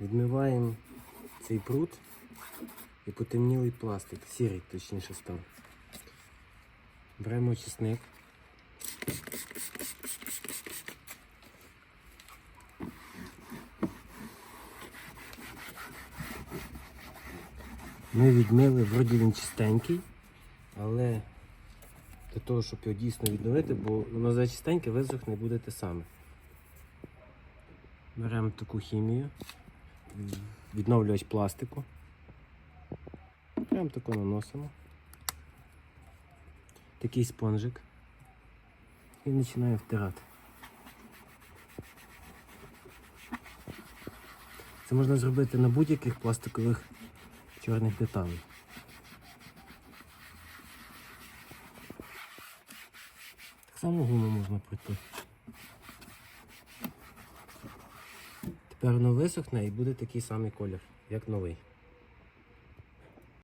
Відмиваємо цей пруд і потемнілий пластик, сірий точніше став. Беремо чесник. Ми відмили, вроді він чистенький, але для того, щоб його дійсно відновити, бо воно за чистеньке висохне буде те саме. Беремо таку хімію, відновлювач пластику. Прям тако наносимо. Такий спонжик. І починаємо втирати. Це можна зробити на будь-яких пластикових чорних деталей. Так само гуму можна пройти. Тепер воно висохне і буде такий самий колір, як новий.